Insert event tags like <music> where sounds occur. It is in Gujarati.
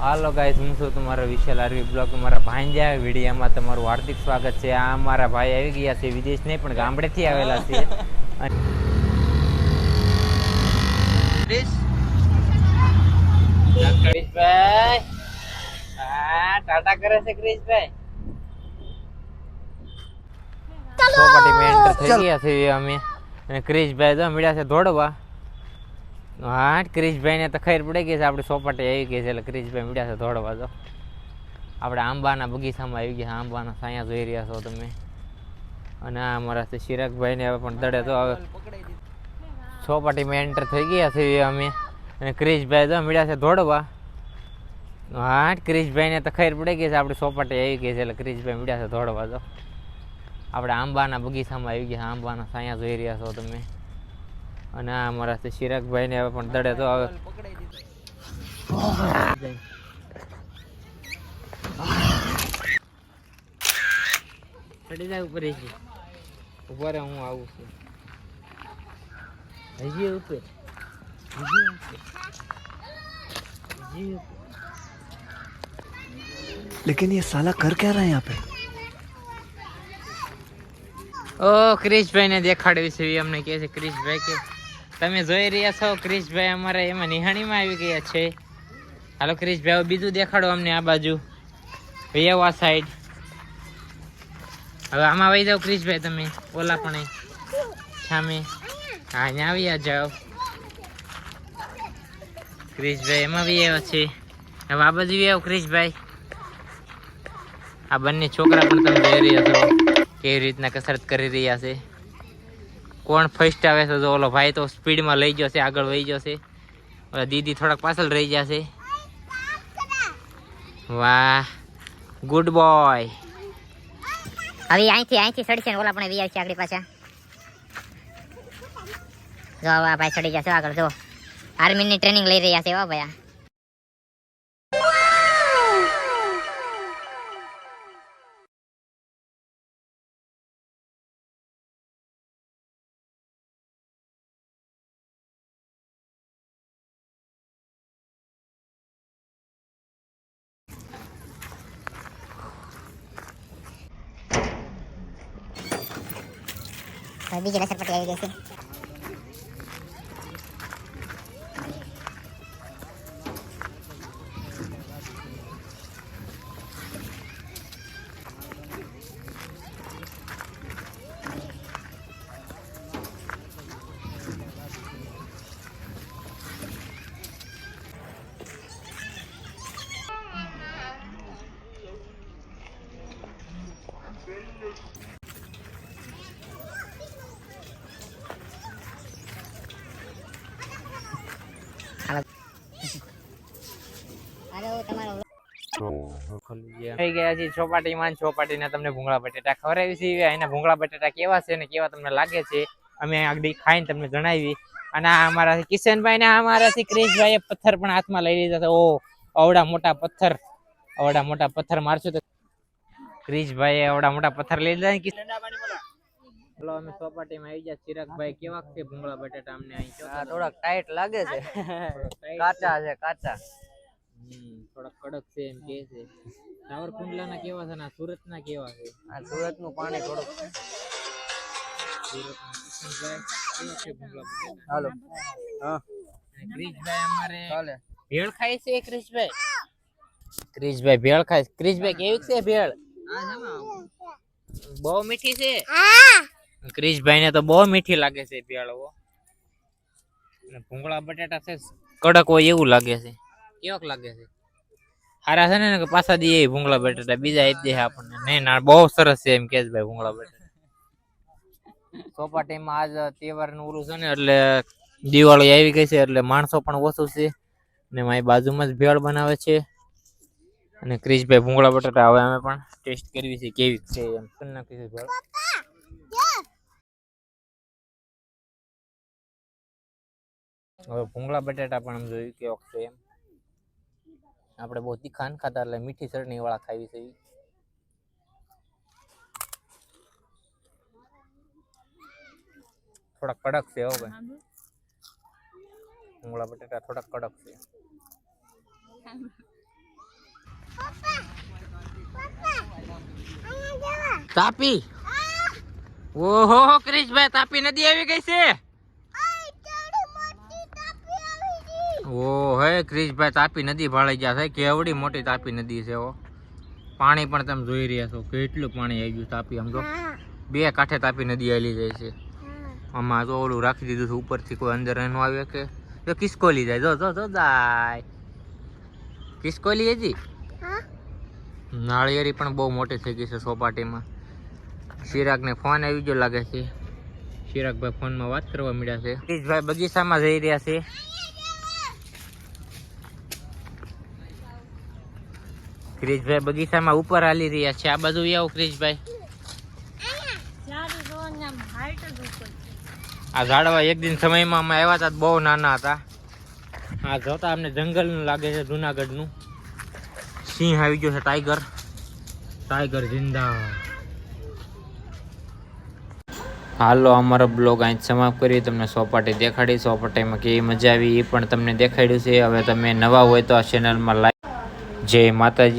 હાલો ગાઈસ હું છું તમારો વિશાલ આરવી બ્લોગ. મારા ભાંજા વિડીયામાં તમારું હાર્દિક સ્વાગત છે. આ મારા ભાઈ આવી ગયા છે વિદેશ નહીં પણ ગામડેથી આવેલા છે. ક્રિશભાઈ. હા ટાટા કરે છે ક્રિશભાઈ. ચોપાટીમાં enter થઈ ગયા છે અમે. અને ક્રિશભાઈ તો મળ્યા છે દોડવા. હા ક્રિશભાઈને તો ખબર પડી ગઈ છે, આપણે સોપાટે આવી ગઈ છે, એટલે ક્રિશભાઈ મળ્યા છે દોડવા તો. આપણે આંબાના બગીચામાં આવી ગયા, આંબાના સાયા જોઈ રહ્યા છો તમે. અને આ અમારા ચિરાગભાઈને હવે પણ દડે તો હવે સોપાટીમાં એન્ટર થઈ ગયા છે અમે. અને ક્રિશભાઈ તો મળ્યા છે દોડવા હા ક્રિશભાઈને તો ખબર પડી ગઈ છે, આપણે સોપાટે આવી ગઈ છે, એટલે ક્રિશભાઈ મળ્યા છે દોડવા તો. આપણે આંબાના બગીચામાં આવી ગયા, આંબાના સાયા જોઈ રહ્યા છો તમે. અને આ અમારા છે ચિરાગભાઈને હવે પણ દડે તો હવે ચડી જાય ઉપર છે ઉપર હું આવું છું હજી ઉપર હજી ઉપર હજી ઉપર लेकिन ये साला कर क्या रहा है यहाँ पे ઓ ક્રિશભાઈ ને દેખાડવી છે એ અમને કહે છે ક્રિશભાઈ કે તમે જોઈ રહ્યા છો, ક્રિશભાઈ અમારે એમાં નિહાણીમાં આવી ગયા છે. હાલો ક્રિશભાઈ બીજું દેખાડો અમને આ બાજુ. વૈયાવ આ સાઈડ હવે આમાં વહી જાઓ ક્રિશભાઈ તમે, ઓલા પણ સામે. હા, અહીંયા આવી જાઓ. ક્રિશભાઈ એમાં બી આવ્યા છે. હવે આ બાજુ આવો ક્રિશભાઈ. આ બંને છોકરા પણ તમે જોઈ રહ્યા છો, કેવી રીતના કસરત કરી રહ્યા છે. કોણ ફર્સ્ટ આવે છે તો ઓલો ભાઈ તો સ્પીડમાં લઈ છે, આગળ વહી ગયો છે. ઓલા દીદી થોડાક પાછળ રહી છે. વાહ ગુડ બોય હવે અહીંથી અહીંથી સડશે ઓલા પણ વી આવશે આગળ પાછા. જો આ ભાઈ સડી જશે આગળ, જો. આર્મીની ટ્રેનિંગ લઈ રહ્યા છે વાહ ભાઈ બીજી લસરપટ્ટી આવી ગઈ છે હાલો તમારો થઈ ગયા છે ચોપાટીમાં ને ચોપાટીના તમને ભૂંગળા બટેટા ખવડાવી છે. એના ભૂંગળા બટેટા કેવા છે ને કેવા તમને લાગે છે અમે આગળ ખાઈને તમને જણાવી. અને અમારાથી અમારા કિશનભાઈ ને આ અમારા છે ક્રિશભાઈ પથ્થર પણ હાથમાં લઈ લીધા ઓ અવડા મોટા પથ્થર. અવડા મોટા પથ્થર મારશું તો ક્રિશભાઈ અવડા મોટા પથ્થર લઈ લીધા ને કિશન ચલો અમે ચોપાટીમાં આવી ગયા. ચિરાગભાઈ કેવા છે ભૂંગળા બટેટા અમને અહીં? થોડાક ટાઈટ લાગે છે. <laughs> કાચા છે કાચા. થોડાક કડક છે એમ કે છે. સાવરકુંડલાના કેવા છે ને? આ સુરતના કેવા છે? આ સુરતનું પાણી થોડુંક હાલો. હા. ક્રિશભાઈ અમારે ભેળ ખાય છે ક્રિશભાઈ? ક્રિશભાઈ ભેળ ખાય છે. ક્રિશભાઈ કેવી છે ભેળ? બહુ મીઠી છે? ક્રિશભાઈ ને તો બહુ મીઠી લાગે છે ભેળ ઓ અને ભૂંગળા બટાટા છે. કડક હોય એવું લાગે છે. કેવક લાગે છે? હારા છે ને પાછા દઈએ ભૂંગળા બટાટા, બીજા આપી દે આપણને. નહીં ના, બહુ સરસ છે એમ કે ભાઈ ભૂંગળા બટાટા. ચોપાટીમાં આજ તહેવારનું ઓલું છે ને, એટલે દિવાળી આવી ગઈ છે, એટલે માણસો પણ ઓછું છે. ને મારી બાજુમાં જ ભેળ બનાવે છે. અને ક્રિશભાઈ ભૂંગળા બટાટા હવે અમે પણ ટેસ્ટ કરવી છે, કેવી છે એમ. કરી નાખી છે ભેળ? હવે ભૂંગળા બટાટા પણ આમ જોયું કે છે એમ. આપણે બહુ તીખા ન ખાતા એટલે મીઠી ચટણી વાળા ખાવી છે. થોડા કડક છે હો ભાઈ. મૂળા બટેટા થોડા કડક છે. તાપી? ઓહો ક્રિશભાઈ તાપી નદી આવી ગઈ છે? ઓ હે ક્રિશભાઈ તાપી નદી ભાળી ગયા છે. કેવડી મોટી તાપી નદી છે ઓ પાણી પણ તમે જોઈ રહ્યા છો કેટલું પાણી આવી ગયું તાપી આમ જો. બે કાંઠે તાપી નદી આવેલી જાય છે. આમાં તો ઓલું રાખી દીધું છે ઉપરથી કોઈ અંદર એનું આવે કે. જો કિસ્કોલી જાય. જો જો જો જાય. કિસ્કોલી હજી? નાળિયેરી પણ બહુ મોટી થઈ ગઈ છે સોપાટીમાં. ચિરાગને ફોન આવી ગયો લાગે છે. ચિરાગભાઈ ફોનમાં વાત કરવા મળ્યા છે. ક્રિશભાઈ બગીચામાં જઈ રહ્યા છે. ક્રિશભાઈ બગીચામાં ઉપર હાલી રહ્યા છે. આ બાજુ આવો ક્રિશભાઈ. આ ઝાડવા એક દિન સમયમાં અમે આવ્યા હતા બહુ નાના હતા. આ જોતા અમને જંગલનું લાગે છે, જુનાગઢનું. સિંહ આવી ગયો છે ટાઈગર ટાઈગર જિંદા. હાલો, અમારો બ્લોગ અહીં સમાપ્ત કરી તમને સોપાટી દેખાડી સોપાટીમાં કેવી મજા આવી, એ પણ તમને દેખાડ્યું છે. હવે તમે નવા હોય તો આ ચેનલમાં લાઈક જય માતાજી.